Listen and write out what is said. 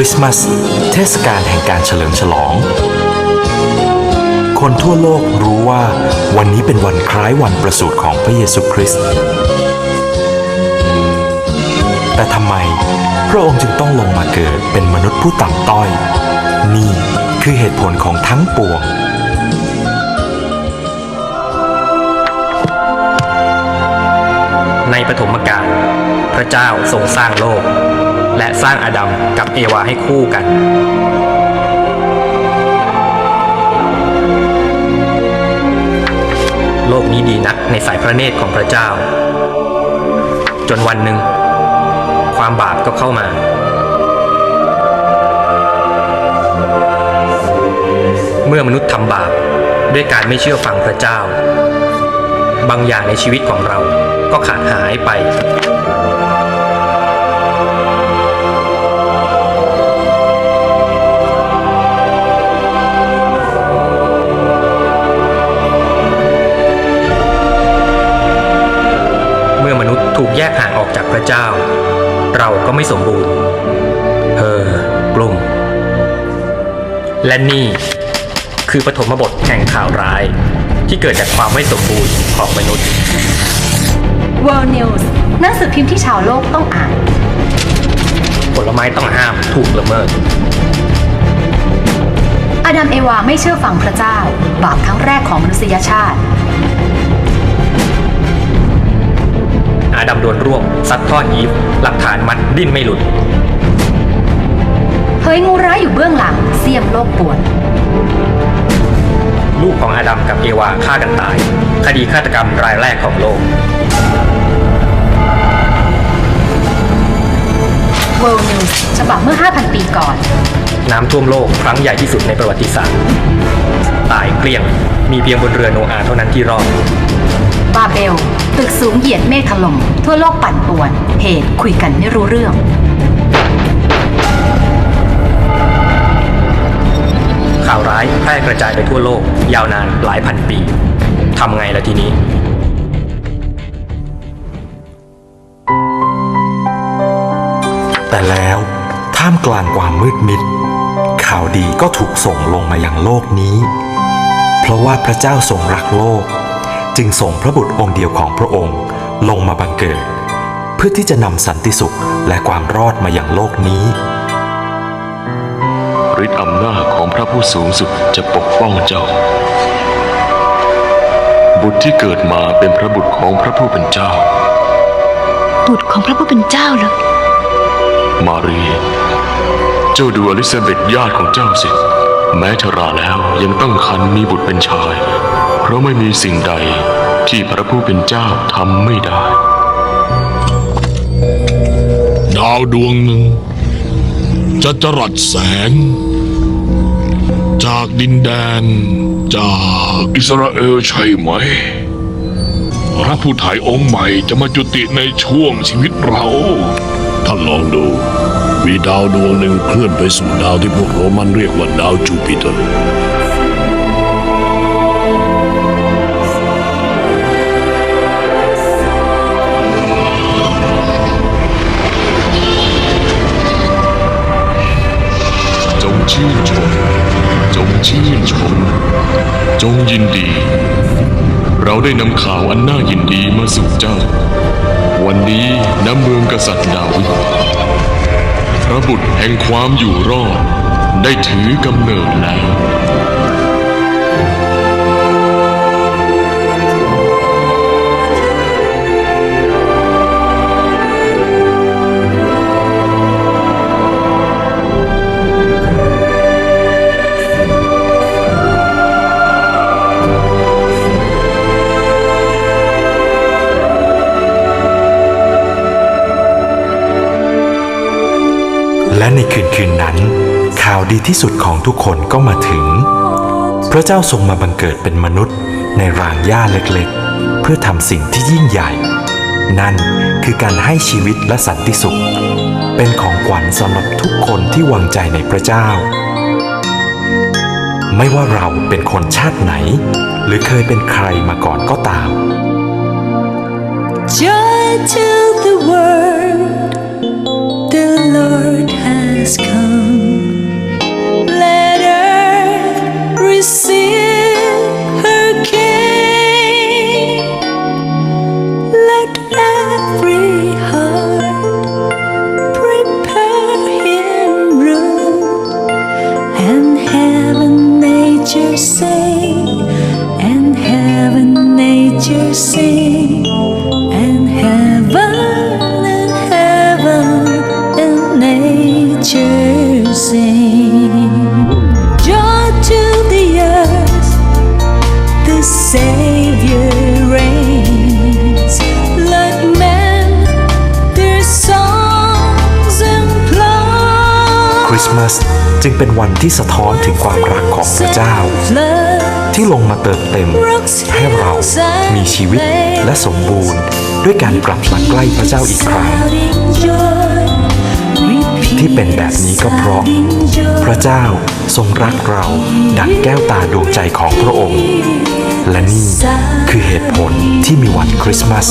ริสต์มาสเทศกาลแห่งการเฉลิมฉลอง คนทั่วโลกรู้ว่าวันนี้เป็นวันคล้ายวันประสูติของพระเยซูคริสต์แต่ทำไมพระองค์จึงต้องลงมาเกิดเป็นมนุษย์ผู้ต่ำต้อย นี่คือเหตุผลของทั้งปวงในปฐมกาลพระเจ้าทรงสร้างโลก และสร้างอาดัมกับเอวาให้คู่กัน โลกนี้ดีนักในสายพระเนตรของพระเจ้า จนวันหนึ่ง ความบาปก็เข้ามาเมื่อมนุษย์ทำบาปด้วยการไม่เชื่อฟังพระเจ้า บางอย่างในชีวิตของเราก็ขาดหายไป แยกห่างออกจากพระเจ้า เราก็ไม่สมบูรณ์เฮอกลุ่ม และนี่คือปฐมบทแห่งข่าวร้าย ที่เกิดจากความไม่สมบูรณ์ของมนุษย์ World News หนังสือพิมพ์ที่ชาวโลกต้องอ่าน ผลไม้ต้องห้ามถูกละเมิด อาดัมเอวาไม่เชื่อฟังพระเจ้า บาปครั้งแรกของมนุษยชาติ ดัมโดนร่วมซัดทอดอีฟ หลักฐานมัดดิ้นไม่หลุดเฮ้ยงูร้ายอยู่เบื้องหลังเสียมโลกปวด ลูกของอาดัมกับเอวาฆ่ากันตาย คดีฆาตกรรมรายแรกของโลก World News ฉบับเมื่อ 5,000 ปีก่อน น้ำท่วมโลกครั้งใหญ่ที่สุดในประวัติศาสตร์ ตายเกลี้ยง มีเพียงบนเรือโนอาห์เท่านั้นที่รอด บาเบล ตึกสูงเหยียดเมฆถล่มทั่วโลกปั่นป่วน เหตุคุยกันไม่รู้เรื่อง ข่าวร้ายแพร่กระจายไปทั่วโลก ยาวนานหลายพันปีทำไงล่ะทีนี้ แต่แล้วท่ามกลางความมืดมิด ข่าวดีก็ถูกส่งลงมายังโลกนี้ เพราะว่าพระเจ้าทรงรักโลก จึงส่งพระบุตรองค์เดียวของพระองค์ลงมาบังเกิด เพื่อที่จะนำสันติสุขและความรอดมาอย่างโลกนี้ฤทธิ์อำนาจของพระผู้สูงสุดจะปกป้องเจ้า บุตรที่เกิดมาเป็นพระบุตรของพระผู้เป็นเจ้า บุตรของพระผู้เป็นเจ้าเหรอมารี เจ้าดูอลิซาเบธญาติของเจ้าสิ แม้ชราแล้วยังตั้งครรภ์มีบุตรเป็นชาย เพราะไม่มีสิ่งใดที่พระผู้เป็นเจ้าทำไม่ได้ ดาวดวงหนึ่ง จะจรัสแสง จากดินแดน จากอิสราเอลใช่ไหม พระผู้ถ่ายองค์ใหม่จะมาจุติในช่วงชีวิตเรา ท่านลองดู มีดาวดวงหนึ่งเคลื่อนไปสู่ดาวที่พวกโรมันเรียกว่าดาวจูปิเตอร์ เราได้นำข่าวอันน่ายินดีมาสู่เจ้า วันนี้ณเมืองกษัตริย์ดาวิดพระบุตรแห่งความอยู่รอด ได้ถือกำเนิดแล้ว และในคืนคืนนั้น ข่าวดีที่สุดของทุกคนก็มาถึง พระเจ้าทรงมาบังเกิดเป็นมนุษย์ในรางหญ้าเล็กๆ เพื่อทำสิ่งที่ยิ่งใหญ่ นั่นคือการให้ชีวิตและสันติสุข เป็นของขวัญสำหรับทุกคนที่วางใจในพระเจ้า ไม่ว่าเราเป็นคนชาติไหน หรือเคยเป็นใครมาก่อนก็ตาม Joy to the world, the Lord has come. ริสต์มาสจึงเป็นวันที่สะท้อนถึงความรักของพระเจ้า ที่ลงมาเติมเต็ม ให้เรามีชีวิตและสมบูรณ์ ด้วยการกลับมาใกล้พระเจ้าอีกครั้ง ที่เป็นแบบนี้ก็เพราะ พระเจ้าทรงรักเราดังแก้วตาดวงใจของพระองค์ และนี่คือเหตุผลที่มีวันคริสต์มาส